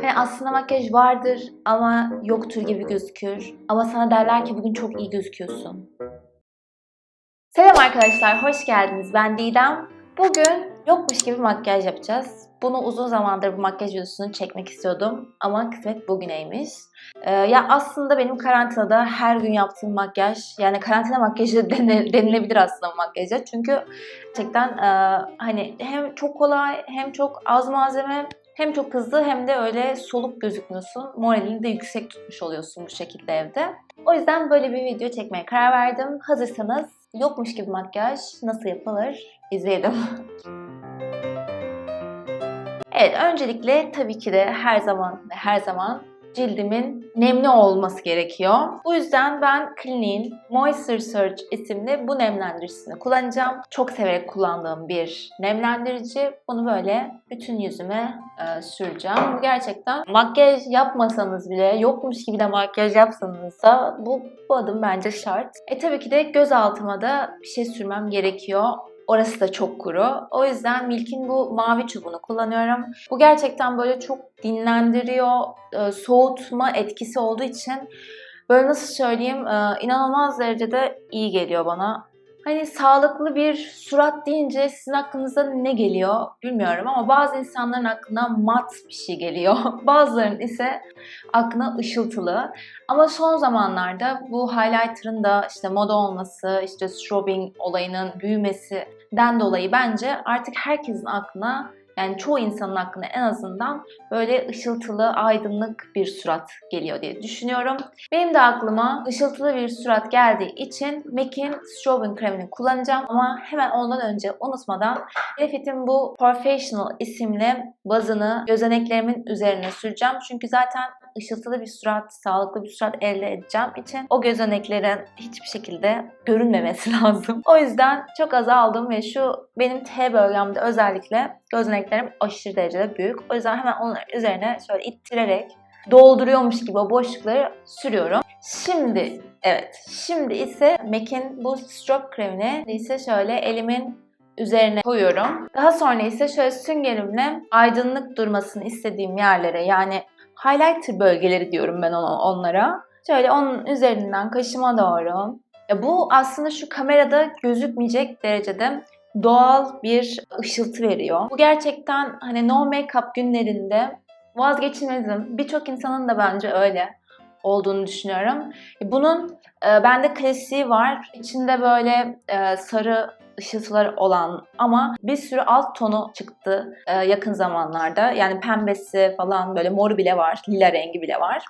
Hani aslında makyaj vardır ama yoktur gibi gözükür. Ama sana derler ki bugün çok iyi gözüküyorsun. Selam arkadaşlar, hoş geldiniz. Ben Didem. Bugün yokmuş gibi makyaj yapacağız. Bunu uzun zamandır bu makyaj videosunu çekmek istiyordum ama kısmet bugüneymiş. Ee, ya aslında benim karantinada her gün yaptığım makyaj, yani karantina makyajı dene- denilebilir aslında makyaja. Çünkü gerçekten e, hani hem çok kolay hem çok az malzeme hem çok hızlı hem de öyle soluk gözükmüyorsun. Moralini de yüksek tutmuş oluyorsun bu şekilde evde. O yüzden böyle bir video çekmeye karar verdim. Hazırsanız yokmuş gibi makyaj nasıl yapılır izleyelim. Evet, öncelikle tabii ki de her zaman her zaman cildimin nemli olması gerekiyor. Bu yüzden ben Clinique'in Moisture Surge isimli bu nemlendiricisini kullanacağım. Çok severek kullandığım bir nemlendirici. Bunu böyle bütün yüzüme e, süreceğim. Bu gerçekten makyaj yapmasanız bile, yokmuş gibi de makyaj yapsanız da bu, bu adım bence şart. E tabii ki de göz altıma da bir şey sürmem gerekiyor. Orası da çok kuru. O yüzden Milk'in bu mavi çubuğunu kullanıyorum. Bu gerçekten böyle çok dinlendiriyor, e, soğutma etkisi olduğu için böyle nasıl söyleyeyim e, inanılmaz derecede iyi geliyor bana. Hani sağlıklı bir surat deyince sizin aklınıza ne geliyor bilmiyorum ama bazı insanların aklına mat bir şey geliyor. Bazılarının ise aklına ışıltılı. Ama son zamanlarda bu highlighter'ın da işte moda olması, işte strobing olayının büyümesinden dolayı bence artık herkesin aklına yani çoğu insanın aklına en azından böyle ışıltılı, aydınlık bir surat geliyor diye düşünüyorum. Benim de aklıma ışıltılı bir surat geldiği için MAC'in Strobing kremini kullanacağım. Ama hemen ondan önce unutmadan Benefit'in bu Professional isimli bazını gözeneklerimin üzerine süreceğim. Çünkü zaten ışıltılı bir surat, sağlıklı bir surat elde edeceğim için o gözeneklerin hiçbir şekilde görünmemesi lazım. O yüzden çok az aldım ve şu benim T bölgemde özellikle gözeneklerim aşırı derecede büyük. O yüzden hemen onların üzerine şöyle ittirerek dolduruyormuş gibi o boşlukları sürüyorum. Şimdi evet şimdi ise MAC'in bu strobe kremini ise şöyle elimin üzerine koyuyorum. Daha sonra ise şöyle süngerimle aydınlık durmasını istediğim yerlere yani highlighter bölgeleri diyorum ben ona, onlara. Şöyle onun üzerinden kaşıma doğru. Ya bu aslında şu kamerada gözükmeyecek derecede doğal bir ışıltı veriyor. Bu gerçekten hani no make-up günlerinde vazgeçilmezim. Birçok insanın da bence öyle olduğunu düşünüyorum. Bunun e, bende klasiği var. İçinde böyle e, sarı ışıltılar olan ama bir sürü alt tonu çıktı e, yakın zamanlarda. Yani pembesi falan böyle moru bile var, lila rengi bile var.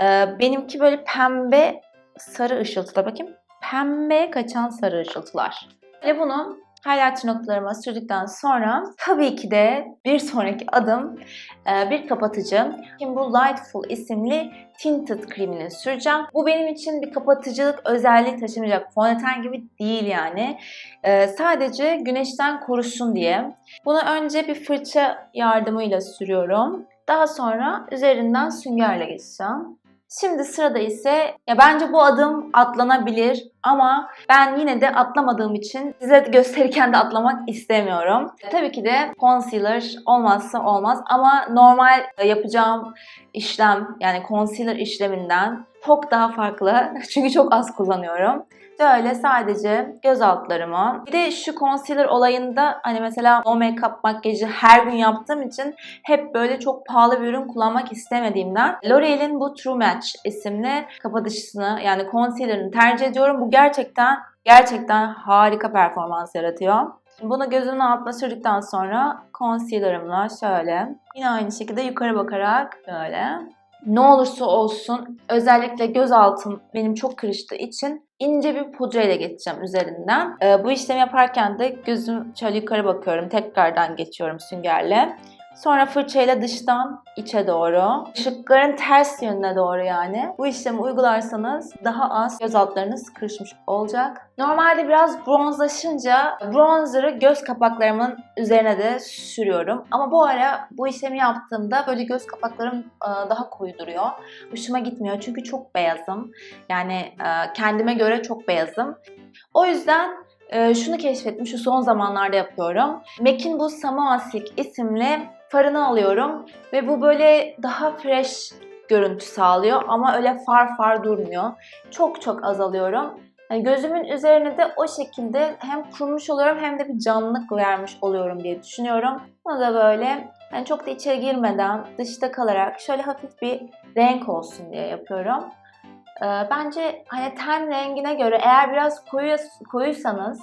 E, benimki böyle pembe sarı ışıltılar. Bakayım pembe kaçan sarı ışıltılar. Ve bunu highlighter noktalarıma sürdükten sonra tabii ki de bir sonraki adım e, bir kapatıcı. Şimdi bu Lightful isimli tinted kremini süreceğim. Bu benim için bir kapatıcılık özelliği taşımayacak. Fondöten gibi değil yani. E, sadece güneşten korusun diye. Bunu önce bir fırça yardımıyla sürüyorum. Daha sonra üzerinden süngerle geçeceğim. Şimdi sırada ise ya bence bu adım atlanabilir ama ben yine de atlamadığım için size gösterirken de atlamak istemiyorum. Tabii ki de concealer olmazsa olmaz ama normal yapacağım işlem yani concealer işleminden çok daha farklı çünkü çok az kullanıyorum. Şöyle sadece göz altlarıma. Bir de şu concealer olayında hani mesela no make-up makyajı her gün yaptığım için hep böyle çok pahalı bir ürün kullanmak istemediğimden L'Oreal'in bu True Match isimli kapatıcısını yani concealer'ını tercih ediyorum. Bu gerçekten gerçekten harika performans yaratıyor. Bunu gözümün altına sürdükten sonra concealer'ımla şöyle yine aynı şekilde yukarı bakarak böyle ne olursa olsun özellikle göz altım benim çok kırıştığı için ince bir pudra ile geçeceğim üzerinden. Ee, bu işlemi yaparken de gözüm şöyle yukarı bakıyorum. Tekrardan geçiyorum süngerle. Sonra fırçayla dıştan içe doğru, ışıkların ters yönüne doğru yani. Bu işlemi uygularsanız daha az göz altlarınız kırışmış olacak. Normalde biraz bronzlaşınca bronzer'ı göz kapaklarımın üzerine de sürüyorum. Ama bu ara bu işlemi yaptığımda böyle göz kapaklarım e, daha koyu duruyor. Hoşuma gitmiyor çünkü çok beyazım. Yani e, kendime göre çok beyazım. O yüzden e, şunu keşfettim, şu son zamanlarda yapıyorum. MAC'in bu Samoa Silk isimli farını alıyorum ve bu böyle daha fresh görüntü sağlıyor ama öyle far far durmuyor. Çok çok az alıyorum. Yani gözümün üzerine de o şekilde hem kurmuş oluyorum hem de bir canlılık vermiş oluyorum diye düşünüyorum. Bunu da böyle yani çok da içeri girmeden dışta kalarak şöyle hafif bir renk olsun diye yapıyorum. Ee, bence hani ten rengine göre eğer biraz koyu, koyuysanız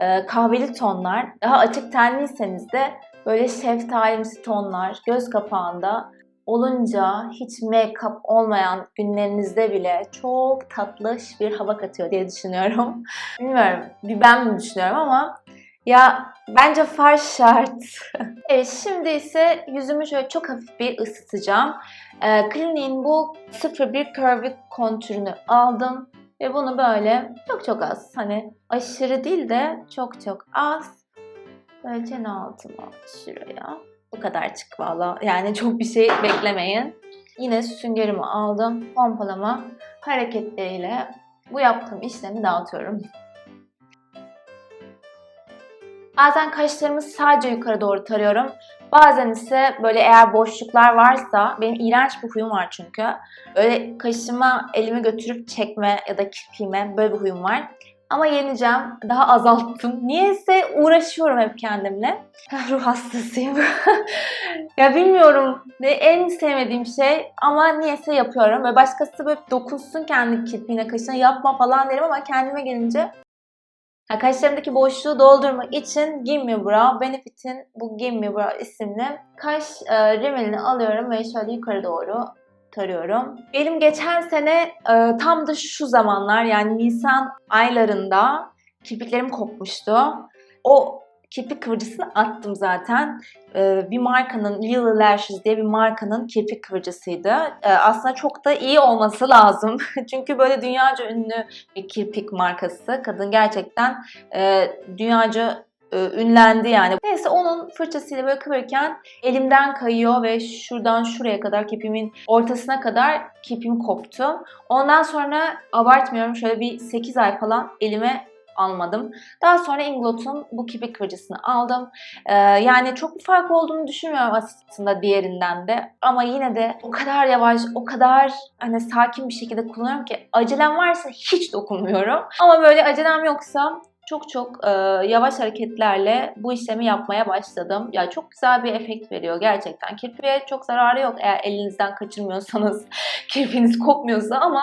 e, kahveli tonlar, daha açık tenliyseniz de böyle şeftalimsi tonlar göz kapağında olunca hiç make-up olmayan günlerinizde bile çok tatlış bir hava katıyor diye düşünüyorum. Bilmiyorum bir ben mi düşünüyorum ama ya bence far şart. evet şimdi ise yüzümü şöyle çok hafif bir ısıtacağım. Ee, Clinique'in bu 01 Curvy kontürünü aldım ve bunu böyle çok çok az hani aşırı değil de çok çok az böyle çene altıma şuraya bu kadar çık valla. Yani çok bir şey beklemeyin. Yine süngerimi aldım. Pompalama hareketleriyle bu yaptığım işlemi dağıtıyorum. Bazen kaşlarımı sadece yukarı doğru tarıyorum. Bazen ise böyle eğer boşluklar varsa, benim iğrenç bir huyum var çünkü. Böyle kaşıma elimi götürüp çekme ya da kirpiğime böyle bir huyum var. Ama yeneceğim. Daha azalttım. Niyeyse uğraşıyorum hep kendimle. Ruh hastasıyım. ya bilmiyorum. Ne en sevmediğim şey ama niyeyse yapıyorum. Böyle başkası böyle dokunsun kendi kirpiğine, kaşına yapma falan derim ama kendime gelince ya kaşlarımdaki boşluğu doldurmak için Gimme Brow Benefit'in bu Gimme Brow isimli kaş e, rimelini alıyorum ve şöyle yukarı doğru tarıyorum. Benim geçen sene e, tam da şu zamanlar yani Nisan aylarında kirpiklerim kopmuştu. O kirpik kıvırcısını attım zaten. E, bir markanın Lily Lashes diye bir markanın kirpik kıvırcısıydı. E, aslında çok da iyi olması lazım. Çünkü böyle dünyaca ünlü bir kirpik markası. Kadın gerçekten e, dünyaca ünlendi yani. Neyse onun fırçasıyla böyle kıvırırken elimden kayıyor ve şuradan şuraya kadar kipimin ortasına kadar kipim koptu. Ondan sonra abartmıyorum şöyle bir 8 ay falan elime almadım. Daha sonra Inglot'un bu kipik kıvırcısını aldım. Ee, yani çok bir fark olduğunu düşünmüyorum aslında diğerinden de. Ama yine de o kadar yavaş, o kadar hani sakin bir şekilde kullanıyorum ki acelem varsa hiç dokunmuyorum. Ama böyle acelem yoksa çok çok e, yavaş hareketlerle bu işlemi yapmaya başladım. Ya çok güzel bir efekt veriyor gerçekten. Kirpiğe çok zararı yok eğer elinizden kaçırmıyorsanız, kirpiğiniz kopmuyorsa ama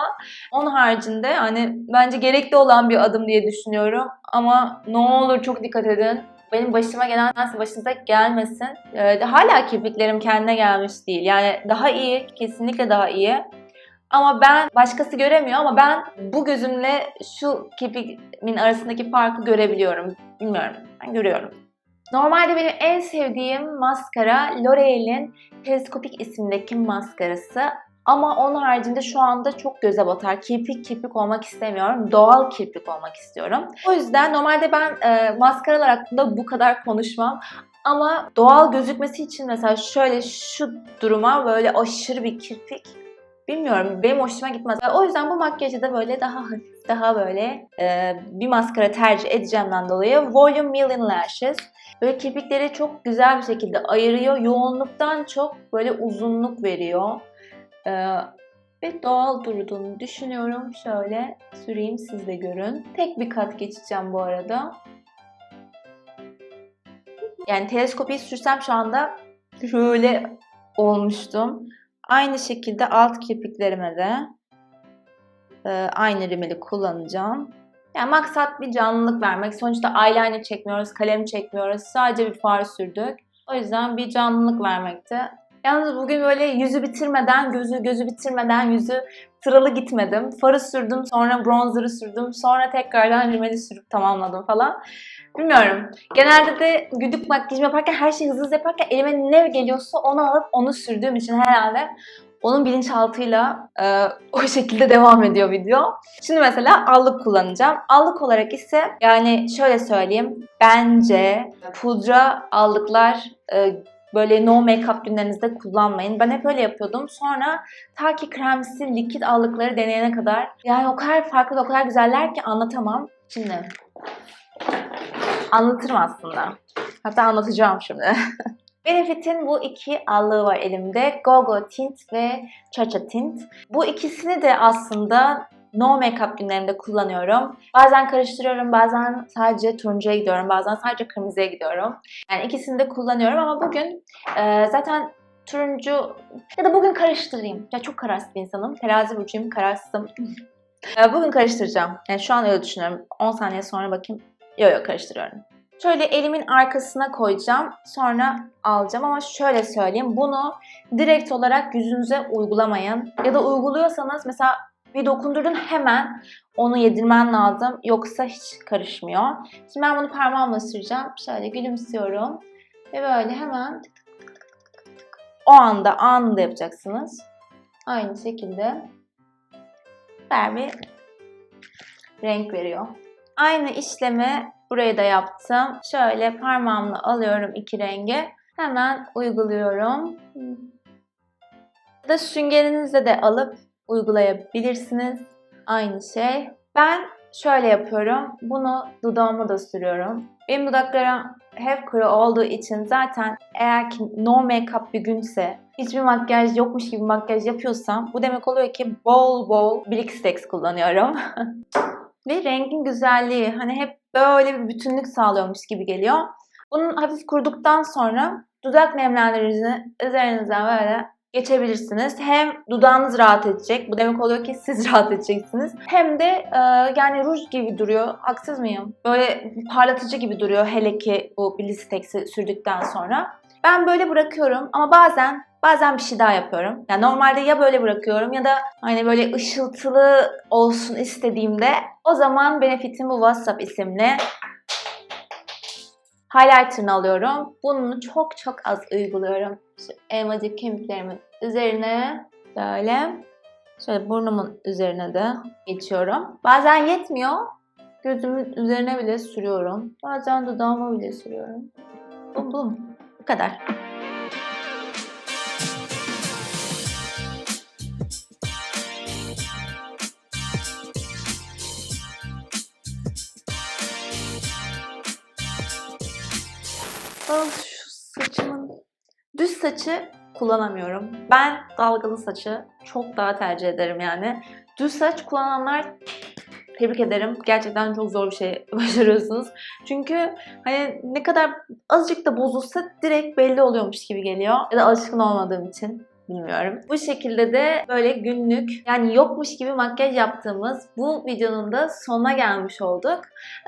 onun haricinde hani bence gerekli olan bir adım diye düşünüyorum. Ama ne olur çok dikkat edin. Benim başıma gelen nasıl başınıza gelmesin. Ee, hala kirpiklerim kendine gelmiş değil. Yani daha iyi, kesinlikle daha iyi. Ama ben başkası göremiyor ama ben bu gözümle şu kirpiğimin arasındaki farkı görebiliyorum. Bilmiyorum. Ben görüyorum. Normalde benim en sevdiğim maskara L'Oreal'in Teleskopik isimdeki maskarası. Ama onun haricinde şu anda çok göze batar. Kirpik kirpik olmak istemiyorum. Doğal kirpik olmak istiyorum. O yüzden normalde ben e, maskaralar hakkında bu kadar konuşmam. Ama doğal gözükmesi için mesela şöyle şu duruma böyle aşırı bir kirpik Bilmiyorum benim hoşuma gitmez. O yüzden bu makyajı da böyle daha hafif, daha böyle e, bir maskara tercih edeceğimden dolayı Volume Million Lashes. Böyle kirpikleri çok güzel bir şekilde ayırıyor. Yoğunluktan çok böyle uzunluk veriyor. E, ve doğal durduğunu düşünüyorum. Şöyle süreyim siz de görün. Tek bir kat geçeceğim bu arada. Yani teleskopiyi sürsem şu anda şöyle olmuştum. Aynı şekilde alt kirpiklerime de e, aynı rimeli kullanacağım. Yani maksat bir canlılık vermek. Sonuçta eyeliner çekmiyoruz, kalem çekmiyoruz. Sadece bir far sürdük. O yüzden bir canlılık vermekte. Yalnız bugün böyle yüzü bitirmeden, gözü gözü bitirmeden yüzü sıralı gitmedim. Farı sürdüm, sonra bronzer'ı sürdüm, sonra tekrardan rimeli sürüp tamamladım falan. Bilmiyorum. Genelde de güdük makyaj yaparken her şeyi hızlı hızlı yaparken elime ne geliyorsa onu alıp onu sürdüğüm için herhalde onun bilinçaltıyla e, o şekilde devam ediyor video. Şimdi mesela allık kullanacağım. Allık olarak ise yani şöyle söyleyeyim. Bence pudra allıklar e, böyle no make-up günlerinizde kullanmayın. Ben hep öyle yapıyordum. Sonra ta ki kremsi likit allıkları deneyene kadar yani o kadar farklı o kadar güzeller ki anlatamam. Şimdi anlatırım aslında. Hatta anlatacağım şimdi. Benefit'in bu iki allığı var elimde. Gogo Tint ve Chacha Tint. Bu ikisini de aslında no make-up günlerimde kullanıyorum. Bazen karıştırıyorum, bazen sadece turuncuya gidiyorum, bazen sadece kırmızıya gidiyorum. Yani ikisini de kullanıyorum ama bugün e, zaten turuncu ya da bugün karıştırayım. Ya çok kararsız bir insanım. Terazi burcuyum, kararsızım. E, bugün karıştıracağım. Yani şu an öyle düşünüyorum. 10 saniye sonra bakayım. Yok yok karıştırıyorum. Şöyle elimin arkasına koyacağım. Sonra alacağım ama şöyle söyleyeyim. Bunu direkt olarak yüzünüze uygulamayın. Ya da uyguluyorsanız mesela bir dokundurdun hemen onu yedirmen lazım. Yoksa hiç karışmıyor. Şimdi ben bunu parmağımla süreceğim. Şöyle gülümsüyorum. Ve böyle hemen o anda anında yapacaksınız. Aynı şekilde ver bir renk veriyor. Aynı işlemi buraya da yaptım. Şöyle parmağımla alıyorum iki rengi. Hemen uyguluyorum. Ya da süngerinizle de alıp uygulayabilirsiniz. Aynı şey. Ben şöyle yapıyorum. Bunu dudağıma da sürüyorum. Benim dudaklarım hep kuru olduğu için zaten eğer ki no make-up bir günse hiçbir makyaj yokmuş gibi makyaj yapıyorsam bu demek oluyor ki bol bol Blixtex kullanıyorum. Ve rengin güzelliği hani hep böyle bir bütünlük sağlıyormuş gibi geliyor. Bunun hafif kuruduktan sonra dudak nemlendiricini üzerinizden böyle geçebilirsiniz. Hem dudağınız rahat edecek. Bu demek oluyor ki siz rahat edeceksiniz. Hem de e, yani ruj gibi duruyor. Haksız mıyım? Böyle parlatıcı gibi duruyor hele ki bu Blistex'i sürdükten sonra. Ben böyle bırakıyorum ama bazen bazen bir şey daha yapıyorum. Yani normalde ya böyle bırakıyorum ya da hani böyle ışıltılı olsun istediğimde o zaman Benefit'in bu WhatsApp isimli highlighter'ını alıyorum. Bunu çok çok az uyguluyorum. Şu elmacık kemiklerimin üzerine böyle şöyle burnumun üzerine de geçiyorum. Bazen yetmiyor. Gözümün üzerine bile sürüyorum. Bazen dudağıma bile sürüyorum. Bum bum. Bu kadar. Of şu saçımın düz saçı kullanamıyorum. Ben dalgalı saçı çok daha tercih ederim yani. Düz saç kullananlar tebrik ederim. Gerçekten çok zor bir şey başarıyorsunuz. Çünkü hani ne kadar azıcık da bozulsa direkt belli oluyormuş gibi geliyor. Ya da alışkın olmadığım için bilmiyorum. Bu şekilde de böyle günlük yani yokmuş gibi makyaj yaptığımız bu videonun da sonuna gelmiş olduk.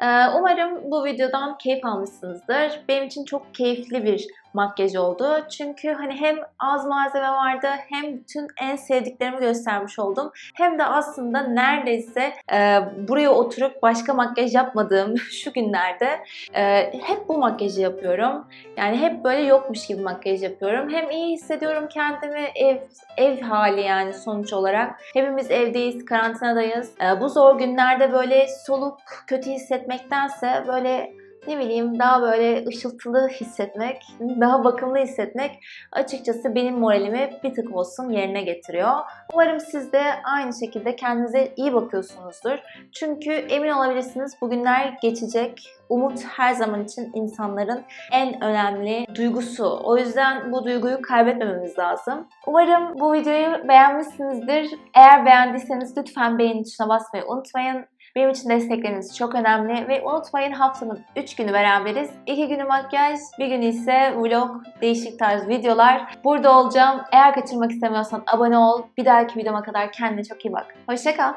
Ee, umarım bu videodan keyif almışsınızdır. Benim için çok keyifli bir makyaj oldu. Çünkü hani hem az malzeme vardı hem bütün en sevdiklerimi göstermiş oldum. Hem de aslında neredeyse e, buraya oturup başka makyaj yapmadığım şu günlerde e, hep bu makyajı yapıyorum. Yani hep böyle yokmuş gibi makyaj yapıyorum. Hem iyi hissediyorum kendimi ev ev hali yani sonuç olarak. Hepimiz evdeyiz, karantinadayız. E, bu zor günlerde böyle soluk kötü hissetmektense böyle ne bileyim daha böyle ışıltılı hissetmek, daha bakımlı hissetmek açıkçası benim moralimi bir tık olsun yerine getiriyor. Umarım siz de aynı şekilde kendinize iyi bakıyorsunuzdur. Çünkü emin olabilirsiniz bugünler geçecek. Umut her zaman için insanların en önemli duygusu. O yüzden bu duyguyu kaybetmememiz lazım. Umarım bu videoyu beğenmişsinizdir. Eğer beğendiyseniz lütfen beğeni tuşuna basmayı unutmayın. Benim için destekleriniz çok önemli ve unutmayın haftanın 3 günü beraberiz. 2 günü makyaj, bir günü ise vlog, değişik tarz videolar. Burada olacağım. Eğer kaçırmak istemiyorsan abone ol. Bir dahaki videoma kadar kendine çok iyi bak. Hoşçakal.